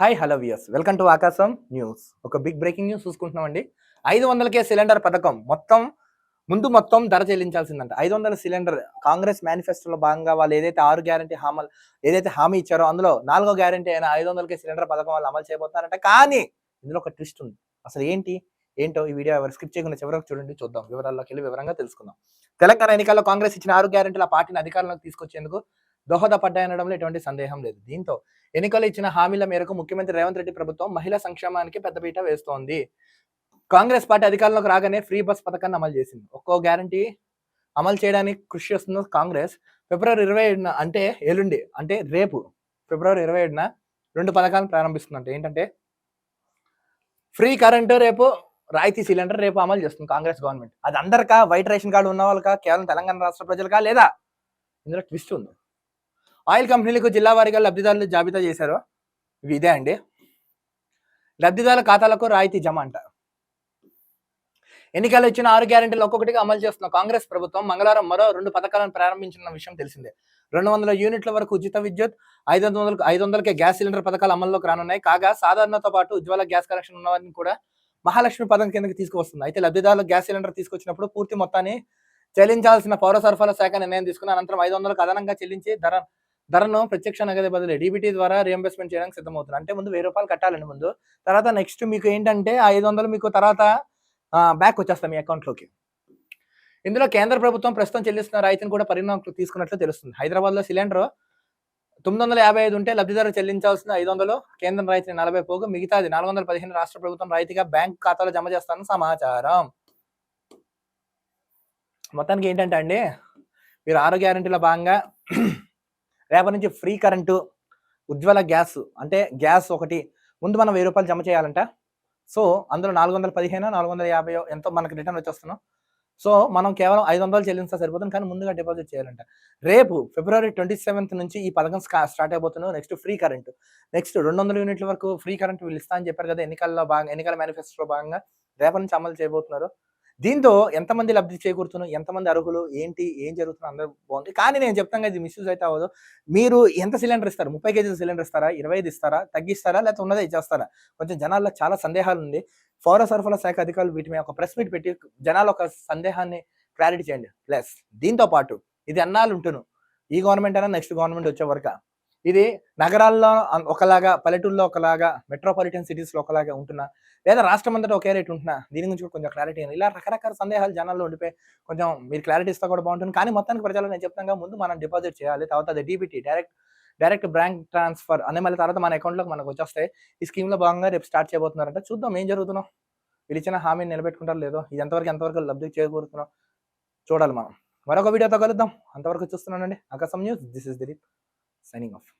Hi hello viewers welcome to Aakasam news. ఒక big breaking news చూసుకుంటున్నామండి. ఐదు వందలకే సిలిండర్ పథకం మొత్తం ముందు మొత్తం ధర చెల్లించాల్సిందంట. ఐదు వందల సిలిండర్ కాంగ్రెస్ మేనిఫెస్టోలో భాగంగా వాళ్ళు ఏదైతే ఆరు గ్యారంటీ హామీ ఏదైతే హామీ ఇచ్చారో అందులో నాలుగో గ్యారంటీ అయినా ఐదు వందలకే సిలిండర్ పథకం వాళ్ళు అమలు చేయబోతున్నారంట. కానీ ఇందులో ఒక ట్విస్ట్ ఉంది. అసలు ఏంటి? ఏంటో ఈ వీడియో ఎవరు స్కిప్ చేయకుండా చివరకు చూడండి చూద్దాం. వివరాల్లోకి వెళ్ళి వివరంగా తెలుసుకుందాం. తెలంగాణ ఎన్నికల్లో కాంగ్రెస్ ఇచ్చిన ఆరు గ్యారంటీల పార్టీని అధికారంలోకి తీసుకొచ్చేందుకు దోహదపడ్డాయనడంలో ఎటువంటి సందేహం లేదు. దీంతో ఎన్నికలు ఇచ్చిన హామీల మేరకు ముఖ్యమంత్రి రేవంత్ రెడ్డి ప్రభుత్వం మహిళా సంక్షేమానికి పెద్దపీట వేస్తోంది. కాంగ్రెస్ పార్టీ అధికారంలోకి రాగానే ఫ్రీ బస్ పథకాన్ని అమలు చేసింది. ఒక్కో గ్యారంటీ అమలు చేయడానికి కృషి చేస్తున్న కాంగ్రెస్ ఫిబ్రవరి ఇరవై ఏడున అంటే ఎల్లుండి అంటే రేపు ఫిబ్రవరి ఇరవై ఏడున రెండు పథకాలను ప్రారంభిస్తుందంట. ఏంటంటే ఫ్రీ కరెంటు రేపు రాయితీ సిలిండర్ రేపు అమలు చేస్తుంది కాంగ్రెస్ గవర్నమెంట్. అది అందరికా వైట్ రేషన్ కార్డు ఉన్న వాళ్ళకా కేవలం తెలంగాణ రాష్ట్ర ప్రజలకా లేదా? ఇందులో ట్విస్ట్ ఉంది. ఆయిల్ కంపెనీలకు జిల్లా వారీగా లబ్ధిదారులు జాబితా చేశారు. ఇవి ఇదే అండి. లబ్ధిదారుల ఖాతాలకు రాయితీ జమ అంటారు ఎన్నికలు ఇచ్చిన ఆరు గ్యారెంటీలు ఒక్కొక్కటిగా అమలు చేస్తున్న కాంగ్రెస్ ప్రభుత్వం మంగళవారం మరో రెండు పథకాలను ప్రారంభించిన విషయం తెలిసిందే. రెండు వందల యూనిట్ల వరకు ఉచిత విద్యుత్ ఐదు వందలకు ఐదు వందలకే గ్యాస్ సిలిండర్ పథకాలు అమల్లోకి రానున్నాయి. కాగా సాధారణతో పాటు ఉజ్వల గ్యాస్ కనెక్షన్ ఉన్న వారిని కూడా మహాలక్ష్మి పథకం కిందకి తీసుకువస్తుంది. అయితే లబ్ధిదారులు గ్యాస్ సిలిండర్ తీసుకొచ్చినప్పుడు పూర్తి మొత్తాన్ని చెల్లించాల్సిన పౌర సరఫరా శాఖ నిర్ణయం తీసుకున్న అనంతరం ఐదు వందలకు అదనంగా చెల్లించి ధర ధరను ప్రత్యక్ష నగదు బదులు డీబీటీ ద్వారా రియంబర్స్మెంట్ చేయడానికి సిద్ధమవుతుంది అంటే ముందు వెయ్యి రూపాయలు కట్టాలండి ముందు. తర్వాత నెక్స్ట్ మీకు ఏంటంటే ఆ ఐదు వందలు మీకు తర్వాత బ్యాక్ వచ్చేస్తాం మీ అకౌంట్లోకి ఇందులో కేంద్ర ప్రభుత్వం ప్రస్తుతం చెల్లిస్తున్న రాయితీని కూడా పరిణామం తీసుకున్నట్లు తెలుస్తుంది. హైదరాబాద్లో సిలిండర్ తొమ్మిది వందల యాభై ఐదు ఉంటే లబ్ధిదారు చెల్లించాల్సిన ఐదు వందలు కేంద్రం రాయితీ నలభై పోగు మిగతాది నాలుగు వందల పదిహేను రాష్ట్ర ప్రభుత్వం రాయితీగా బ్యాంక్ ఖాతాలో జమ చేస్తానని సమాచారం. మొత్తానికి ఏంటంటే అండి మీరు ఆరోగ్య గ్యారంటీలో భాగంగా రేపటి నుంచి ఫ్రీ కరెంటు ఉజ్వల గ్యాస్ అంటే గ్యాస్ ఒకటి ముందు మనం వెయ్యి రూపాయలు జమ చేయాలంట. సో అందులో నాలుగు వందల పదిహేను నాలుగు వందల యాభై ఎంతో మనకి రిటర్న్ వచ్చేస్తున్నాం. సో మనం కేవలం ఐదు వందలు చెల్లించా సరిపోతుంది కానీ ముందుగా డిపాజిట్ చేయాలంట. రేపు ఫిబ్రవరి ట్వంటీ సెవెంత్ నుంచి ఈ పథకం స్టార్ట్ అయిపోతున్నాం. Next free current. నెక్స్ట్ రెండు వందల యూనిట్ల వరకు ఫ్రీ కరెంట్ వీళ్ళు ఇస్తా అని చెప్పారు కదా ఎన్నికల్లో భాగంగా ఎన్నికల మేనిఫెస్టోలో భాగంగా. రేపటి నుంచి అమలు చేయబోతున్నారు. దీంతో ఎంతమంది లబ్ధి చేకూరుతున్నారు? ఎంతమంది అర్హులు? ఏంటి? ఏం జరుగుతుందో? అందరూ బాగుంది. కానీ నేను చెప్తాను ఇది మిస్యూజ్ అయితే అవ్వదు. మీరు ఎంత సిలిండర్ ఇస్తారు? ముప్పై కేజీల సిలిండర్ ఇస్తారా? ఇరవై ఐదు ఇస్తారా? తగ్గిస్తారా? లేకపోతే ఉన్నదే ఇచ్చేస్తారా? కొంచెం జనాల్లో చాలా సందేహాలు ఉంది. పౌర సరఫరా శాఖ అధికారులు వీటి మీద ఒక ప్రెస్ మీట్ పెట్టి జనాలు ఒక సందేహాన్ని క్లారిటీ చేయండి. ప్లస్ దీంతో పాటు ఇది అన్నాళ్ళు ఉంటును. ఈ గవర్నమెంట్ అయినా నెక్స్ట్ గవర్నమెంట్ వచ్చే వరకు. ఇది నగరాల్లో ఒకలాగా పల్లెటూరులో ఒకలాగా మెట్రోపాలిటన్ సిటీస్లో ఒకలాగా ఉంటున్నా. లేదా రాష్ట్రం అంతటా ఒకే రేట్ ఉంటున్నా. దీని గురించి కూడా కొంచెం క్లారిటీ ఇలా రకరకాల సందేహాలు జనాల్లో ఉండిపోయి కొంచెం మీరు క్లారిటీ ఇస్తా కూడా బాగుంటుంది. కానీ మొత్తానికి ప్రజలు నేను చెప్తాను ముందు మనం డిపాజిట్ చేయాలి. తర్వాత అది DBT direct direct bank transfer అనే మళ్ళీ తర్వాత మన అకౌంట్లోకి మనకు వచ్చేస్తాయి. ఈ స్కీమ్లో భాగంగా రేపు స్టార్ట్ చేయబోతున్నారంటే. చూద్దాం ఏం జరుగుతున్నాం పిలిచిన ఇచ్చిన హామీని నిలబెట్టుకుంటారు లేదో. ఇది ఎంతవరకు ఎంతవరకు లబ్ధి చేయకూరుతున్నాం చూడాలి మనం. మరొక వీడియోతో కలుద్దాం. అంతవరకు చూస్తున్నానండి. Aakasam news. This is Dilip signing off.